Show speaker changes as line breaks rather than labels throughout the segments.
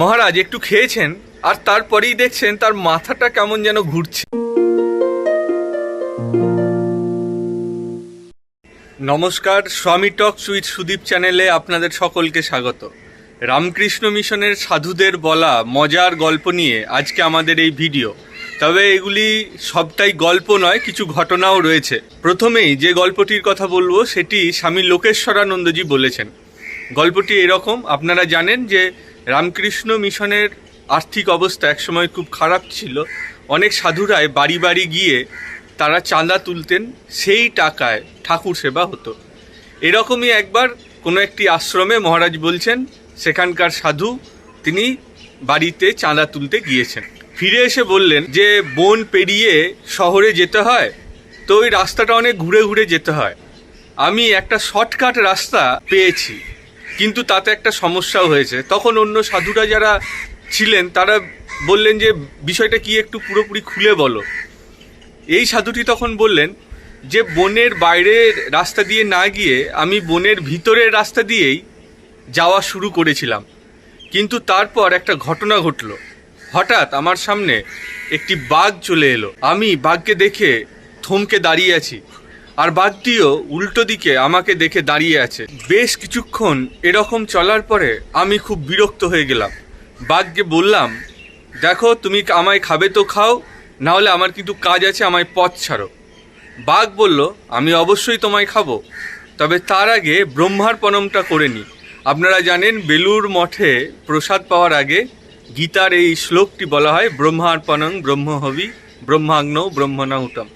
মহারাজ, একটু খেয়েছেন আর তারপরেই দেখছেন তার মাথাটা কেমন যেন ঘুরছে। নমস্কার, স্বামী টক সুইট সুদীপ চ্যানেলে আপনাদের সকলকে স্বাগত। রামকৃষ্ণ মিশনের সাধুদের বলা মজার গল্প নিয়ে আজকে আমাদের এই ভিডিও। তবে এগুলি সবটাই গল্প নয়, কিছু ঘটনাও রয়েছে। প্রথমেই যে গল্পটির কথা বলব, সেটি স্বামী লোকেশ্বরানন্দজি বলেছেন। গল্পটি এরকম, আপনারা জানেন যে রামকৃষ্ণ মিশনের আর্থিক অবস্থা একসময় খুব খারাপ ছিল। অনেক সাধুরাই বাড়ি বাড়ি গিয়ে তারা চাঁদা তুলতেন, সেই টাকায় ঠাকুর সেবা হতো। এরকমই একবার কোনো একটি আশ্রমে মহারাজ বলছেন, সেখানকার সাধু তিনি বাড়িতে চাঁদা তুলতে গিয়েছেন। ফিরে এসে বললেন যে, বন পেরিয়ে শহরে যেতে হয়, তো ওই রাস্তাটা অনেক ঘুরে ঘুরে যেতে হয়। আমি একটা শর্টকাট রাস্তা পেয়েছি। কিন্তু তাতে একটা সমস্যাও হয়েছে। তখন অন্য সাধুরা যারা ছিলেন, তারা বললেন যে, বিষয়টা কি একটু পুরোপুরি খুলে বলো। এই সাধুটি তখন বললেন যে, বনের বাইরের রাস্তা দিয়ে না গিয়ে আমি বনের ভিতরের রাস্তা দিয়েই যাওয়া শুরু করেছিলাম। কিন্তু তারপর একটা ঘটনা ঘটলো। হঠাৎ আমার সামনে একটি বাঘ চলে এলো। আমি বাঘকে দেখে থমকে দাঁড়িয়ে আছি। আর বাঘটিও উল্টো দিকে আমাকে দেখে দাঁড়িয়ে আছে। বেশ কিছুক্ষণ এরকম চলার পরে আমি খুব বিরক্ত হয়ে গেলাম। বাঘকে বললাম, দেখো, তুমি আমায় খাবে তো খাও না হলে আমার কিন্তু কাজ আছে, আমায় পথ ছাড়ো। বাঘ বলল, আমি অবশ্যই তোমায় খাব। তবে তার আগে ব্রহ্মার্পণমটা করে নি। আপনারা জানেন বেলুর মঠে প্রসাদ পাওয়ার আগে গীতার এই শ্লোকটি বলা হয়, ব্রহ্মার্পণং ব্রহ্মহবি, ব্রহ্মাগ্ন ব্রহ্মণাহুতম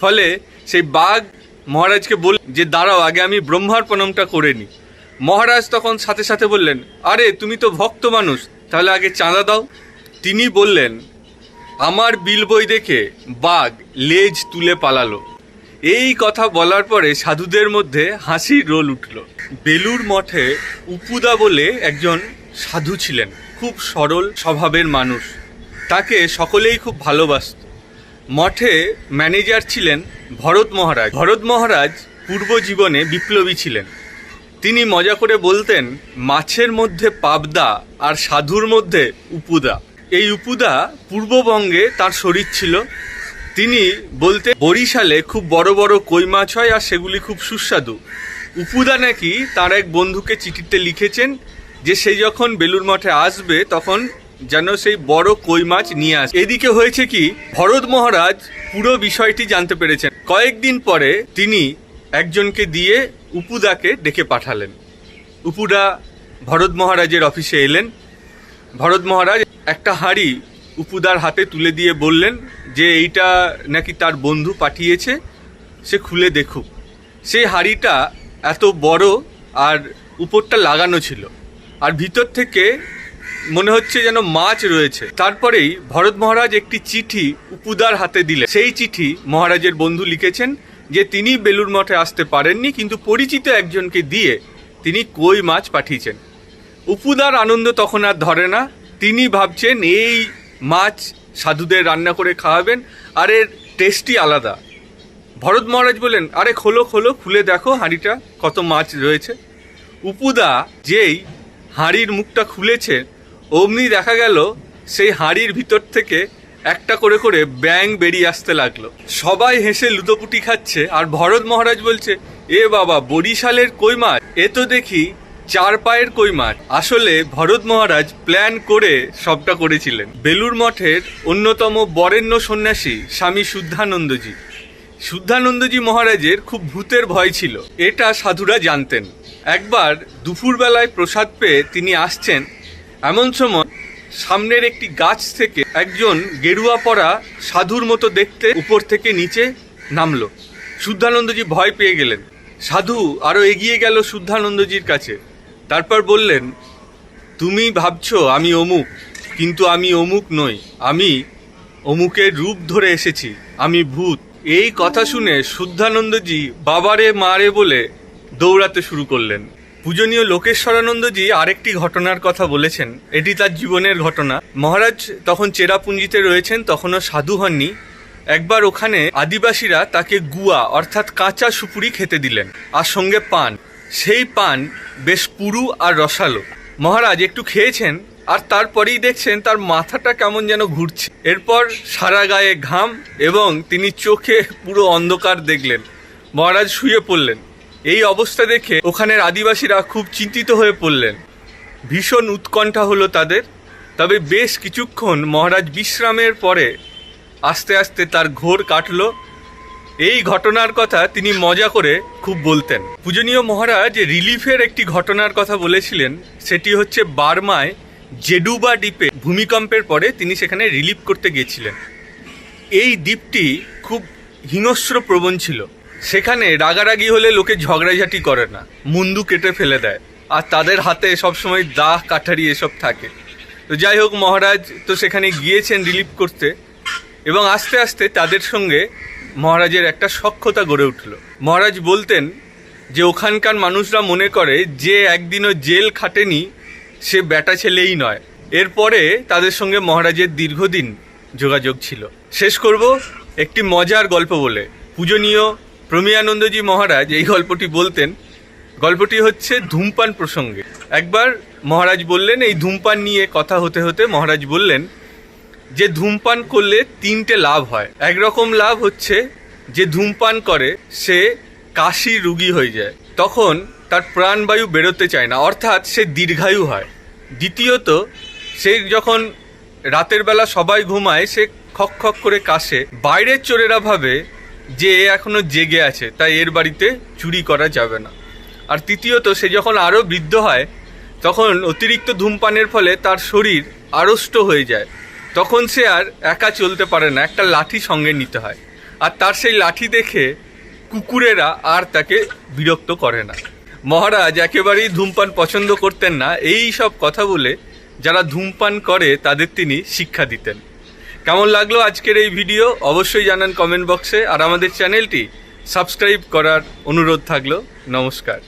ফলে সেই বাঘ মহারাজকে বল যে দাঁড়াও, আগে আমি ব্রহ্মার প্রণামটা করে নিই। মহারাজ তখন সাথে সাথে বললেন, আরে, তুমি তো ভক্ত মানুষ, তাহলে আগে চাঁদা দাও। তিনি বললেন, আমার বিল বই দেখে বাঘ লেজ তুলে পালালো। এই কথা বলার পরে সাধুদের মধ্যে হাসির রোল উঠল। বেলুর মঠে উপুদা বলে একজন সাধু ছিলেন, খুব সরল স্বভাবের মানুষ। তাকে সকলেই খুব ভালোবাসত। মঠে ম্যানেজার ছিলেন ভরত মহারাজ। ভরত মহারাজ পূর্ব জীবনে বিপ্লবী ছিলেন। তিনি মজা করে বলতেন, মাছের মধ্যে পাবদা আর সাধুর মধ্যে উপুদা। এই উপুদা পূর্ববঙ্গে তার শরীর ছিল। তিনি বলতে, বরিশালে খুব বড় বড় কই মাছ হয় আর সেগুলি খুব সুস্বাদু। উপুদা নাকি তার এক বন্ধুকে চিঠিতে লিখেছেন যে, সে যখন বেলুর মঠে আসবে, তখন যেন সেই বড় কই মাছ নিয়ে আসে। এদিকে হয়েছে কি, ভরত মহারাজ পুরো বিষয়টি জানতে পেরেছেন। কয়েকদিন পরে তিনি একজনকে দিয়ে উপুদাকে ডেকে পাঠালেন। উপুদা ভরত মহারাজের অফিসে এলেন। ভরত মহারাজ একটা হাঁড়ি উপুদার হাতে তুলে দিয়ে বললেন যে, এইটা নাকি তার বন্ধু পাঠিয়েছে, সে খুলে দেখুক। সেই হাঁড়িটা এত বড় আর উপরটা লাগানো ছিল। আর ভিতর থেকে মনে হচ্ছে যেন মাছ রয়েছে। তারপরেই ভরত মহারাজ একটি চিঠি উপুদার হাতে দিলে সেই চিঠি মহারাজের বন্ধু লিখেছেন যে, তিনি বেলুর মঠে আসতে পারেননি, কিন্তু পরিচিত একজনকে দিয়ে তিনি কই মাছ পাঠিয়েছেন। উপুদার আনন্দ তখন আর ধরে না। তিনি ভাবছেন, এই মাছ সাধুদের রান্না করে খাওয়াবেন, আর এর টেস্টই আলাদা। ভরত মহারাজ বলেন আরে, খোলো খোলো, খুলে দেখো হাঁড়িটা, কত মাছ রয়েছে। উপুদা যেই হাঁড়ির মুখটা খুলেছে অমনি দেখা গেল সেই হাঁড়ির ভিতর থেকে একটা করে করে ব্যাং বেরিয়ে আসতে লাগল। সবাই হেসে লুতোপুটি খাচ্ছে আর ভরত মহারাজ বলছে, এ বাবা, বরিশালের কই মাছ? এ তো দেখি চার পায়ের কই মাছ। আসলে ভরত মহারাজ প্ল্যান করে সবটা করেছিলেন। বেলুর মঠের অন্যতম বরেণ্য সন্ন্যাসী স্বামী শুদ্ধানন্দজি। শুদ্ধানন্দজি মহারাজের খুব ভূতের ভয় ছিল। এটা সাধুরা জানতেন। একবার দুপুরবেলায় প্রসাদ পেয়ে তিনি আসছেন এমন সময় সামনের একটি গাছ থেকে একজন গেরুয়া পরা সাধুর মতো দেখতে উপর থেকে নিচে নামলো। শুদ্ধানন্দজি ভয় পেয়ে গেলেন। সাধু আরও এগিয়ে গেল শুদ্ধানন্দজির কাছে। তারপর বললেন, তুমি ভাবছ আমি অমুক, কিন্তু আমি অমুক নই। আমি অমুকের রূপ ধরে এসেছি। আমি ভূত। এই কথা শুনে শুদ্ধানন্দজি বাবারে, মারে বলে দৌড়াতে শুরু করলেন। পূজনীয় লোকেশ্বরানন্দজি আরেকটি ঘটনার কথা বলেছেন। এটি তার জীবনের ঘটনা। মহারাজ তখন চেরাপুঞ্জিতে রয়েছেন, তখনও সাধু হননি। একবার ওখানে আদিবাসীরা তাকে গুয়া, অর্থাৎ কাঁচা সুপুরি খেতে দিলেন, আর সঙ্গে পান। সেই পান বেশ পুরু আর রসালো। মহারাজ একটু খেয়েছেন, আর তারপরেই দেখছেন তার মাথাটা কেমন যেন ঘুরছে। এরপর সারা গায়ে ঘাম এবং তিনি চোখে পুরো অন্ধকার দেখলেন। মহারাজ শুয়ে পড়লেন। এই অবস্থা দেখে ওখানের আদিবাসীরা খুব চিন্তিত হয়ে পড়লেন। ভীষণ উৎকণ্ঠা হলো তাদের। তবে বেশ কিছুক্ষণ মহারাজ বিশ্রামের পরে আস্তে আস্তে তার ঘোর কাটলো। এই ঘটনার কথা তিনি মজা করে খুব বলতেন। পূজনীয় মহারাজ রিলিফের একটি ঘটনার কথা বলেছিলেন, সেটি হচ্ছে বার্মায় জেডুবা দ্বীপে ভূমিকম্পের পরে তিনি সেখানে রিলিফ করতে গিয়েছিলেন। এই দ্বীপটি খুব হিংস্র প্রবণ ছিল। সেখানে রাগারাগি হলে লোকে ঝগড়াঝাটি করে না। মুন্দু কেটে ফেলে দেয়। আর তাদের হাতে সবসময় দাহ, কাঠারি এসব থাকে। তো যাই হোক মহারাজ, তো সেখানে গিয়েছেন রিলিফ করতে। এবং আস্তে আস্তে তাদের সঙ্গে মহারাজের একটা সখ্যতা গড়ে উঠল। মহারাজ বলতেন যে, ওখানকার মানুষরা মনে করে যে একদিনও জেল খাটেনি, সে ব্যাটা ছেলেই নয়। এরপরে তাদের সঙ্গে মহারাজের দীর্ঘদিন যোগাযোগ ছিল। শেষ করব একটি মজার গল্প বলে। পূজনীয় প্রমিয়ানন্দজি মহারাজ এই গল্পটি বলতেন। গল্পটি হচ্ছে ধূমপান প্রসঙ্গে। একবার মহারাজ বললেন, এই ধূমপান নিয়ে কথা হতে হতে মহারাজ বললেন, যে ধূমপান করলে তিনটে লাভ হয়। একরকম লাভ হচ্ছে যে ধূমপান করে, সে কাশি রুগী হয়ে যায়। তখন তার প্রাণবায়ু বেরোতে চায় না, অর্থাৎ সে দীর্ঘায়ু হয়। দ্বিতীয়ত, সে যখন রাতের বেলা সবাই ঘুমায়, সে খক খক করে কাশে। বাইরের চোরেরা ভাবে যে এ এখনও জেগে আছে, তাই এর বাড়িতে চুরি করা যাবে না। আর তৃতীয়ত, সে যখন আরও বৃদ্ধ হয়, তখন অতিরিক্ত ধূমপানের ফলে তার শরীর আড়ষ্ট হয়ে যায়। তখন সে আর একা চলতে পারে না, একটা লাঠি সঙ্গে নিতে হয়। আর তার সেই লাঠি দেখে কুকুরেরা আর তাকে বিরক্ত করে না। মহারাজ, একেবারেই ধূমপান পছন্দ করতেন না। এই সব কথা বলে যারা ধূমপান করে, তাদের তিনি শিক্ষা দিতেন। কেমন লাগল আজকের এই ভিডিও? অবশ্যই জানান কমেন্ট বক্সে আর আমাদের চ্যানেলটি সাবস্ক্রাইব করার অনুরোধ থাকল। নমস্কার।